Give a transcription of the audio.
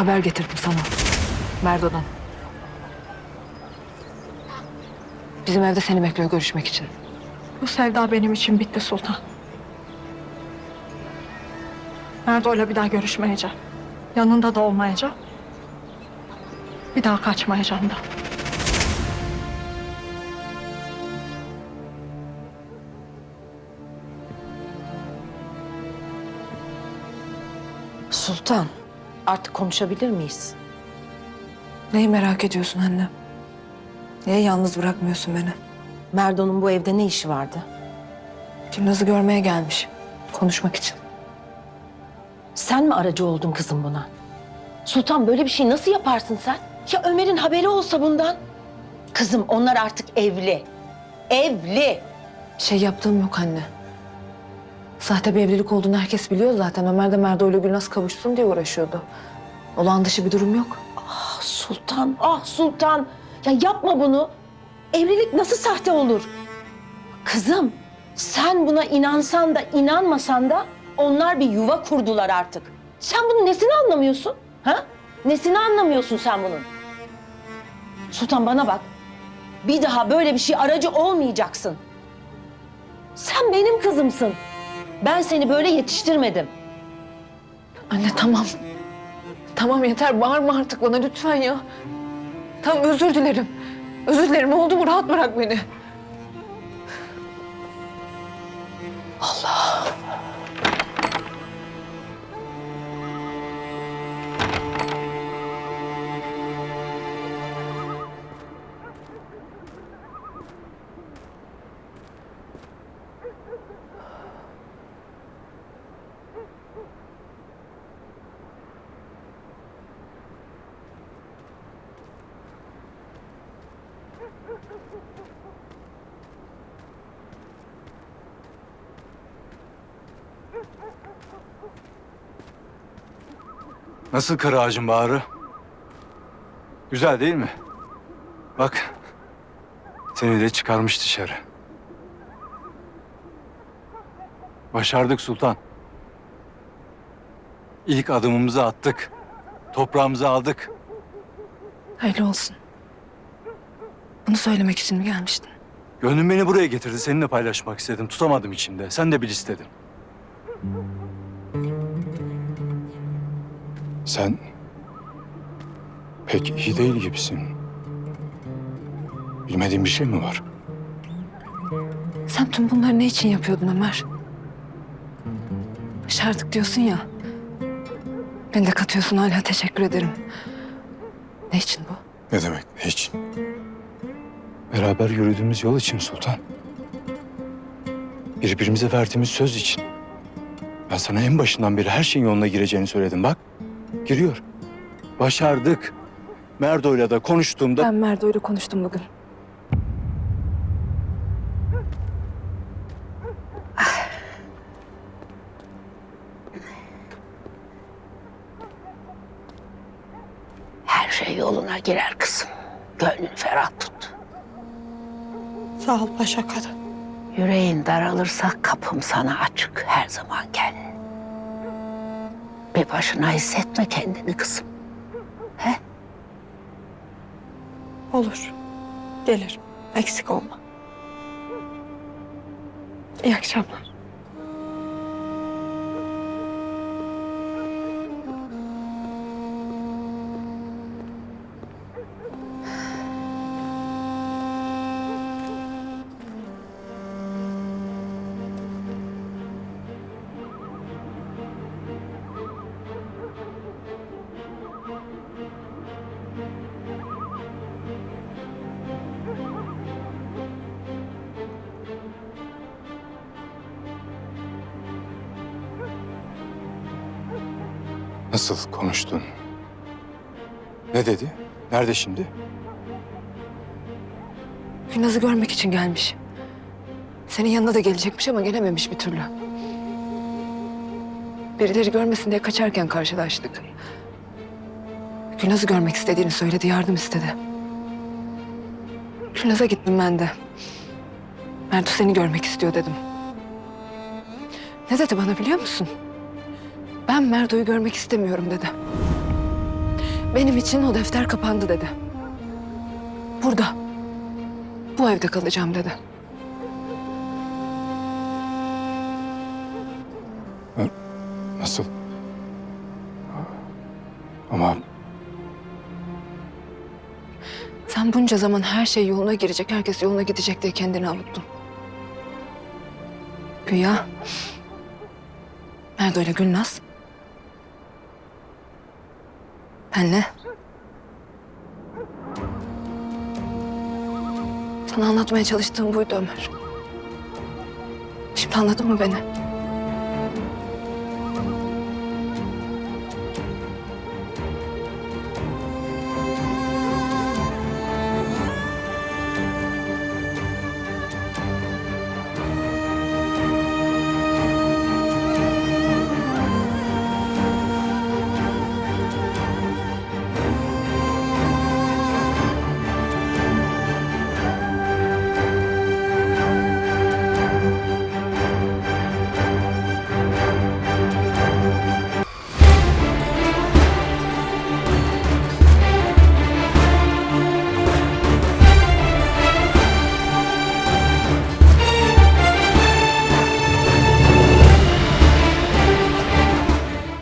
haber getirdim sana. Merdo'dan. Bizim evde seni bekliyor görüşmek için. Bu sevda benim için bitti Sultan. Merdo'yla bir daha görüşmeyeceğim. Yanında da olmayacağım. Bir daha kaçmayacağım da. Sultan, artık konuşabilir miyiz? Neyi merak ediyorsun anne? Niye yalnız bırakmıyorsun beni? Merdo'nun bu evde ne işi vardı? Gülnaz'ı görmeye gelmiş. Konuşmak için. Sen mi aracı oldun kızım buna? Sultan böyle bir şey nasıl yaparsın sen? Ya Ömer'in haberi olsa bundan? Kızım onlar artık evli. Evli. Şey yaptığım yok anne. Sahte bir evlilik olduğunu herkes biliyor zaten. Ömer de Merdo ile Gülnaz kavuşsun diye uğraşıyordu. Olağan dışı bir durum yok. Ah Sultan, ah Sultan. Ya yapma bunu. Evlilik nasıl sahte olur? Kızım, sen buna inansan da inanmasan da onlar bir yuva kurdular artık. Sen bunun nesini anlamıyorsun? Ha? Nesini anlamıyorsun sen bunun? Sultan bana bak. Bir daha böyle bir şey aracı olmayacaksın. Sen benim kızımsın. Ben seni böyle yetiştirmedim. Anne tamam. Tamam yeter bağırma artık bana lütfen ya. Tamam özür dilerim. Özür dilerim oldu mu rahat bırak beni. Nasıl kır ağacın bağrı? Güzel değil mi? Bak, seni de çıkarmış dışarı. Başardık Sultan. İlk adımımızı attık. Toprağımızı aldık. Hayırlı olsun. Bunu söylemek için mi gelmiştin? Gönlüm beni buraya getirdi. Seninle paylaşmak istedim. Tutamadım içimde. Sen de bil istedim. Sen pek iyi değil gibisin. Bilmediğin bir şey mi var? Sen tüm bunları ne için yapıyordun Ömer? Başardık diyorsun ya. Beni de katıyorsun hala teşekkür ederim. Ne için bu? Ne demek? Ne için? Beraber yürüdüğümüz yol için Sultan. Birbirimize verdiğimiz söz için. Ben sana en başından beri her şeyin yoluna gireceğini söyledim. Bak, giriyor. Başardık. Merdo'yla da konuştuğumda... Ben Merdo ile konuştum bugün. Her şey yoluna girer kızım. Gönlünü ferah tut. Sağ ol paşa kadın. Yüreğin daralırsa kapım sana açık. Her zaman gel. Bir başına hissetme kendini kızım. He? Olur. Gelirim. Eksik olma. İyi akşamlar. Nasıl konuştun? Ne dedi? Nerede şimdi? Gülnaz'ı görmek için gelmiş. Senin yanına da gelecekmiş ama gelememiş bir türlü. Birileri görmesin diye kaçarken karşılaştık. Gülnaz'ı görmek istediğini söyledi, yardım istedi. Gülnaz'a gittim ben de. Merdo seni görmek istiyor dedim. Ne dedi bana biliyor musun? Ben Merdo'yu görmek istemiyorum dedi. Benim için o defter kapandı dedi. Burada. Bu evde kalacağım dedi. Nasıl? Ama Sen bunca zaman her şey yoluna girecek, herkes yoluna gidecek diye kendini avuttun. Güya. Nerede öyle Gülnaz? Benle. Sana anlatmaya çalıştığım buydu Ömer. Şimdi anladın mı beni?